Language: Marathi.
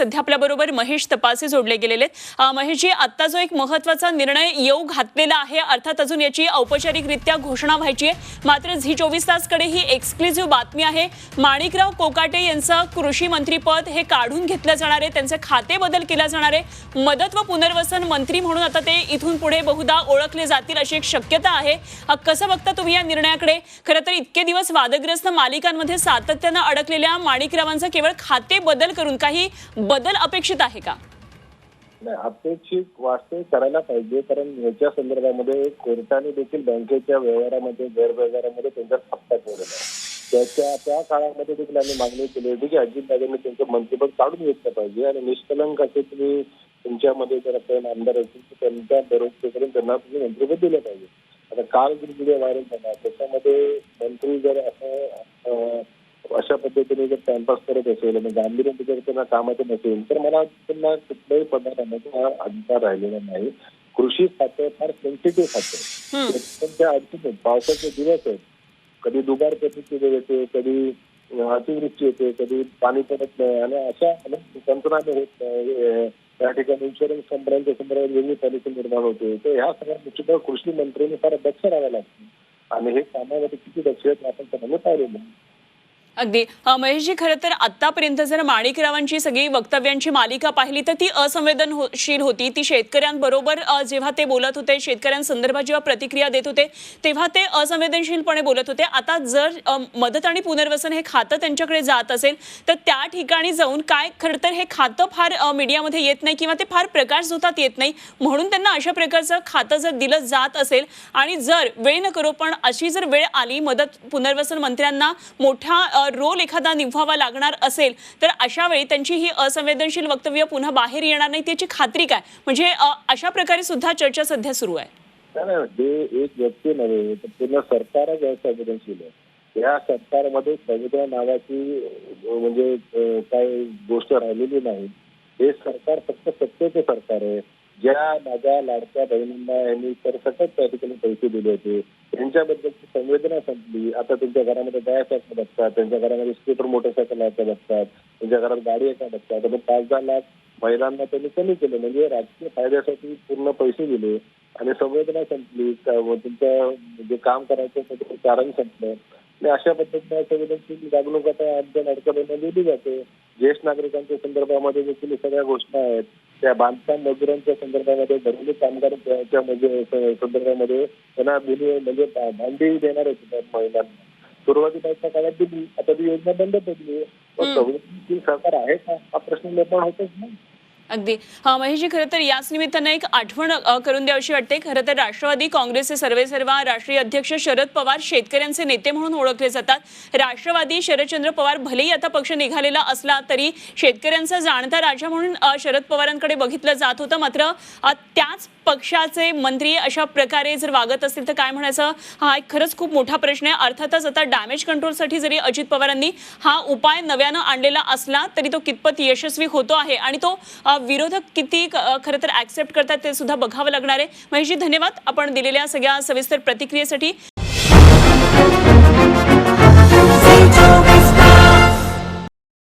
सध्या आपल्याबरोबर महेश तपासे जोडले गेलेले आहेत. महेशजी आत्ता जो एक महत्त्वाचा निर्णय येऊ घातलेला आहे अर्थात अजून याची औपचारिकरित्या घोषणा व्हायची आहे. मात्र झी चोवीस तासकडे ही एक्सक्लुझिव्ह बातमी आहे. माणिकराव कोकाटे यांचं कृषी मंत्रीपद हे काढून घेतलं जाणार आहे. त्यांचे खाते बदल केला जाणार आहे. मदत व पुनर्वसन मंत्री म्हणून आता ते इथून पुढे बहुधा ओळखले जातील अशी एक शक्यता आहे. कसं बघता तुम्ही या निर्णयाकडे? खरं तर इतके दिवस वादग्रस्त मालिकांमध्ये सातत्यानं अडकलेल्या माणिकरावांचं केवळ खाते बदल करून काही बदल अपेक्षित आहे का? नाही अपेक्षित वास्तविक करायला पाहिजे कारण याच्या संदर्भामध्ये कोर्टाने देखील बँकेच्या व्यवहारामध्ये गैरव्यवहारामध्ये त्यांचा हप्ता ठेवलेला आहे त्याच्या त्या काळामध्ये देखील आम्ही मागणी केली होती की अजितदादांनी त्यांचं मंत्रिपद काढून घेतलं पाहिजे आणि निष्कलंक असे तुम्ही तुमच्यामध्ये जर आपण आमदार असतील तर त्यांच्या बरोबर त्यांना तुम्ही मंत्रिपद दिलं पाहिजे. आता काल जर व्हिडिओ व्हायरल झाला त्याच्यामध्ये मंत्री जर असं अशा पद्धतीने जर टाइमपास करत असेल आणि गांभीर्य जर त्यांना कामाचं नसेल तर मला त्यांना कुठल्याही पदार्थामध्ये अधिकार राहिलेला नाही कृषी खातं फार सेन्सिटिव्ह खातं. त्यांच्या अडचणी आहेत. पावसाचे दिवस आहेत कधी दुबार परिस्थिती येते कधी अतिवृष्टी येते कधी पाणी पडत नाही आणि अशा अनेक पंचनामे होत नाही त्या ठिकाणी इन्शुरन्स कंपन्यांच्या संदर्भात वेगळी पॉलिसी निर्माण होते तर ह्या सगळ्या गोष्टी कृषी मंत्र्यांनी फार दक्ष राहावं लागतं आणि हे कामामध्ये किती दक्ष आहेत आपण सर्वांनी पाहिलेलं आहे. अगदी. महेशजी खरं तर आतापर्यंत जर माणिकरावांची सगळी वक्तव्यांची मालिका पाहिली तर ती असंवेदनशील होती. ती शेतकऱ्यांबरोबर जेव्हा ते बोलत होते शेतकऱ्यांसंदर्भात जेव्हा प्रतिक्रिया देत होते तेव्हा ते असंवेदनशीलपणे बोलत होते. आता जर मदत आणि पुनर्वसन हे खातं त्यांच्याकडे जात असेल तर त्या ठिकाणी जाऊन काय खरं तर हे खातं फार मीडियामध्ये येत नाही किंवा ते फार प्रकाश झोतात येत नाही. म्हणून त्यांना अशा प्रकारचं खातं जर दिलं जात असेल आणि जर वेळ न करो पण अशी जर वेळ आली मदत पुनर्वसन मंत्र्यांना मोठा रोल एखादा निभावा लागणार असेल तर अशा वेळी त्यांची ही असंवेदनशील वक्तव्य पुन्हा बाहेर येणार नाही त्याची खात्री काय? म्हणजे अशा प्रकारे सुद्धा चर्चा सध्या सुरू आहे. नाही, हे एक व्यक्ती नव्हे तर पूर्ण सरकारच असंवेदनशील आहे या सरकारमध्ये संविधान नावाची म्हणजे काही गोष्ट राहिलेली नाही. हे सरकार फक्त सत्तेचे सरकार आहे. ज्या माझ्या लाडक्या बहिणींना यांनी सरसकट त्या ठिकाणी पैसे दिले होते त्यांच्याबद्दलची संवेदना संपली. आता त्यांच्या घरामध्ये सायकल बघतात त्यांच्या घरामध्ये स्कूटर मोटरसायकल याच्या बघतात त्यांच्या घरात गाडी एका बघतात आता पाच दहा लाख महिलांना त्यांनी कमी केलं. म्हणजे राजकीय फायद्यासाठी पूर्ण पैसे दिले आणि संवेदना संपली. तुमचं जे काम करायचं त्याचं कारण संपलं. आणि अशा पद्धतीने संवेदनशील जागणूक आता आमच्या लाडक्या दिली जाते. ज्येष्ठ नागरिकांच्या संदर्भामध्ये देखील सगळ्या गोष्टी आहेत. त्या बांधकाम मजुरांच्या संदर्भामध्ये घरेलू कामगारांच्या संदर्भामध्ये त्यांना दिली म्हणजे भांडी देणार होते महिलांना. सुरुवातीच्या काळात दिली आता ती योजना बंद पडली. सरकार आहे का? हा प्रश्न निर्माण होतच नाही अगदी. हा महेशजी खरं तर याच निमित्तानं एक आठवण करून द्यावीशी वाटते. खरं तर राष्ट्रवादी काँग्रेसचे सर्वेसर्वा राष्ट्रीय अध्यक्ष शरद पवार शेतकऱ्यांचे नेते म्हणून ओळखले जातात. राष्ट्रवादी शरदचंद्र पवार भलेही आता पक्ष निघालेला असला तरी शेतकऱ्यांचा जाणता राजा म्हणून शरद पवारांकडे बघितलं जात होतं. मात्र त्याच पक्षाचे मंत्री अशा प्रकारे जर वागत असतील तर काय म्हणायचं? हा एक खरंच खूप मोठा प्रश्न आहे. अर्थातच आता डॅमेज कंट्रोलसाठी जरी अजित पवारांनी हा उपाय नव्यानं आणलेला असला तरी तो कितपत यशस्वी होतो आहे आणि तो विरोधक किती खरं तर ऍक्सेप्ट करतात ते सुद्धा बघावं लागणार आहे. महेशजी धन्यवाद. आपण दिलेल्या सगळ्या सविस्तर प्रतिक्रियेसाठी